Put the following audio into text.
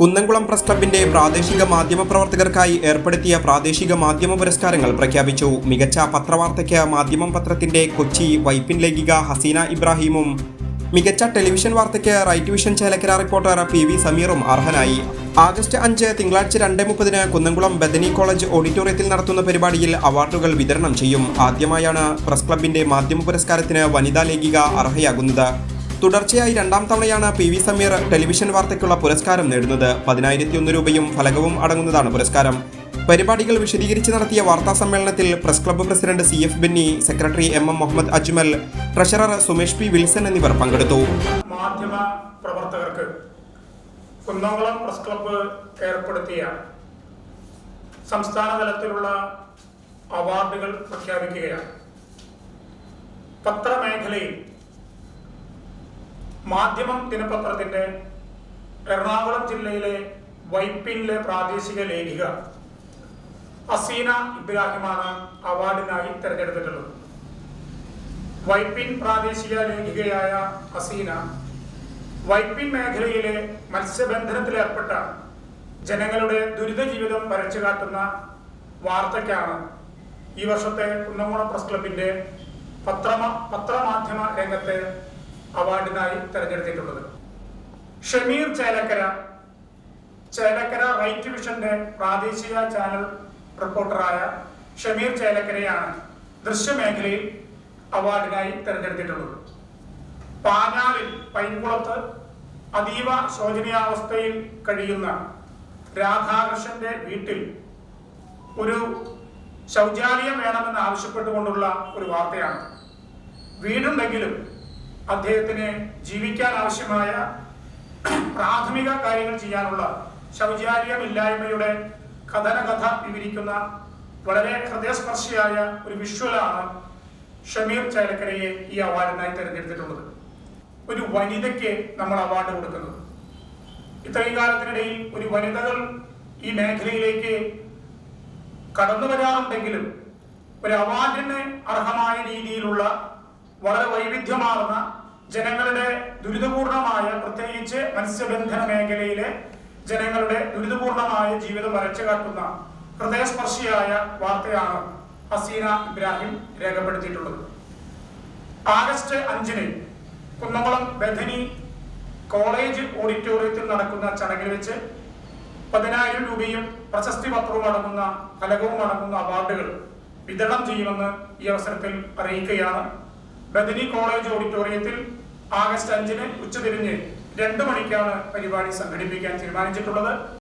Kunnamkulam press ക്ലബിന്റെ പ്രാദേശിക മാധ്യമ പ്രവർത്തകർക്കായി ഏർപ്പെടുത്തിയ പ്രാദേശിക മാധ്യമ പുരസ്കാരങ്ങൾ പ്രഖ്യാപിച്ചു. മികച്ച പത്രവാർത്തയ്ക്ക് മാധ്യമം പത്രത്തിന്റെ കൊച്ചി വൈപ്പിൻ ലേഖിക ഹസീന ഇബ്രാഹിമും മികച്ച ടെലിവിഷൻ വാർത്തയ്ക്ക് right vision Chelakkara reporter P V സമീറും അർഹനായി. ആഗസ്റ്റ് അഞ്ച് തിങ്കളാഴ്ച രണ്ട് മുപ്പതിന് കുന്നംകുളം ബദനി കോളേജ് ഓഡിറ്റോറിയത്തിൽ നടത്തുന്ന പരിപാടിയിൽ അവാർഡുകൾ വിതരണം ചെയ്യും. ആദ്യമായാണ് പ്രസ് ക്ലബിന്റെ മാധ്യമ പുരസ്കാരത്തിന് വനിതാ ലേഖിക അർഹയാകുന്നത്. തുടർച്ചയായി രണ്ടാം തവണയാണ് പി വി സമീർ ടെലിവിഷൻ വാർത്തയ്ക്കുള്ള പുരസ്കാരം നേടുന്നത്. പതിനായിരത്തി ഒന്ന് രൂപയും ഫലകവും അടങ്ങുന്നതാണ് പുരസ്കാരം. പരിപാടികൾ വിശദീകരിച്ച് നടത്തിയ വാർത്താ സമ്മേളനത്തിൽ press club president C F Benny secretary M M Muhammad Ajmal treasurer Sumesh P Wilson എന്നിവർ പങ്കെടുത്തു. മാധ്യമ പ്രവർത്തകർക്ക് കുന്നംകുളം പ്രസ് ക്ലബ്ബ് ഏർപ്പെടുത്തിയ സംസ്ഥാന തലത്തിലുള്ള അവാർഡുകൾ പ്രഖ്യാപിക്കുകയാണ്. പത്രമേഖലയിൽ മാധ്യമം ദിനപത്രത്തിന്റെ എറണാകുളം ജില്ലയിലെ വൈപ്പിനിലെ പ്രാദേശിക ലേഖിക അസീന ഇബ്രാഹിമാണ് അവാർഡിനായി തിരഞ്ഞെടുത്തിട്ടുള്ളത്. വൈപ്പിൻ പ്രാദേശിക ലേഖികയായ അസീന വൈപ്പിൻ മേഖലയിലെ മത്സ്യബന്ധനത്തിലേർപ്പെട്ട ജനങ്ങളുടെ ദുരിത ജീവിതം വരച്ചു കാട്ടുന്ന വാർത്തയ്ക്കാണ് ഈ വർഷത്തെ കുന്നംകുളം പ്രസ് ക്ലബിന്റെ പത്രമ പത്രമാധ്യമ രംഗത്തെ അവാർഡിനായി തെരഞ്ഞെടുത്തിട്ടുള്ളത്. ഷമീർ ചേലക്കര ചേലക്കര റൈറ്റ് വിഷന്റെ പ്രാദേശിക ചാനൽ റിപ്പോർട്ടറായ ഷമീർ ചേലക്കരയാണ് ദൃശ്യമേഖലയിൽ അവാർഡിനായി തെരഞ്ഞെടുത്തിട്ടുള്ളത്. പാനാലിൽ പൈൻകുളത്ത് അതീവ ശോചനീയാവസ്ഥയിൽ കഴിയുന്ന രാധാകൃഷ്ണന്റെ വീട്ടിൽ ഒരു ശൗചാലയം വേണമെന്ന് ആവശ്യപ്പെട്ടുകൊണ്ടുള്ള ഒരു വാർത്തയാണ്. വീടുണ്ടെങ്കിലും അദ്ദേഹത്തിന് ജീവിക്കാൻ ആവശ്യമായ പ്രാഥമിക കാര്യങ്ങൾ ചെയ്യാനുള്ള ശൗചാലയമില്ലായ്മയുടെ കഥനകഥ വിവരിക്കുന്ന വളരെ ഹൃദയസ്പർശിയായ ഒരു വിഷ്വലാണ് ഷമീർ ചാലക്കരയെ ഈ അവാർഡിനായി തിരഞ്ഞെടുത്തിട്ടുള്ളത്. ഒരു വനിതയ്ക്ക് നമ്മൾ അവാർഡ് കൊടുക്കുന്നത്. ഇത്രയും കാലത്തിനിടയിൽ ഒരു വനിതകൾ ഈ മേഖലയിലേക്ക് കടന്നു വരാറുണ്ടെങ്കിലും ഒരു അവാർഡിന് അർഹമായ രീതിയിലുള്ള വളരെ വൈവിധ്യമാർന്ന ജനങ്ങളുടെ ദുരിതപൂർണമായ പ്രത്യേകിച്ച് മത്സ്യബന്ധന മേഖലയിലെ ജനങ്ങളുടെ ദുരിതപൂർണമായ ജീവിതം വരച്ചു കാട്ടുന്ന ഹൃദയസ്പർശിയായ വാർത്തയാണ് ഹസീന ഇബ്രാഹിം രേഖപ്പെടുത്തിയിട്ടുള്ളത്. ആഗസ്റ്റ് അഞ്ചിന് കുന്നംകുളം ബഥനി കോളേജ് ഓഡിറ്റോറിയത്തിൽ നടക്കുന്ന ചടങ്ങിൽ വെച്ച് പതിനായിരം രൂപയും പ്രശസ്തി പത്രവും അടങ്ങുന്ന ഫലകവും അടങ്ങുന്ന അവാർഡുകൾ വിതരണം ചെയ്യുമെന്ന് ഈ അവസരത്തിൽ അറിയിക്കുകയാണ് ബദനി കോളേജ് ഓഡിറ്റോറിയത്തിൽ ആഗസ്റ്റ് അഞ്ചിന് ഉച്ചതിരിഞ്ഞ് രണ്ട് മണിക്കാണ് പരിപാടി സംഘടിപ്പിക്കാൻ തീരുമാനിച്ചിട്ടുള്ളത്.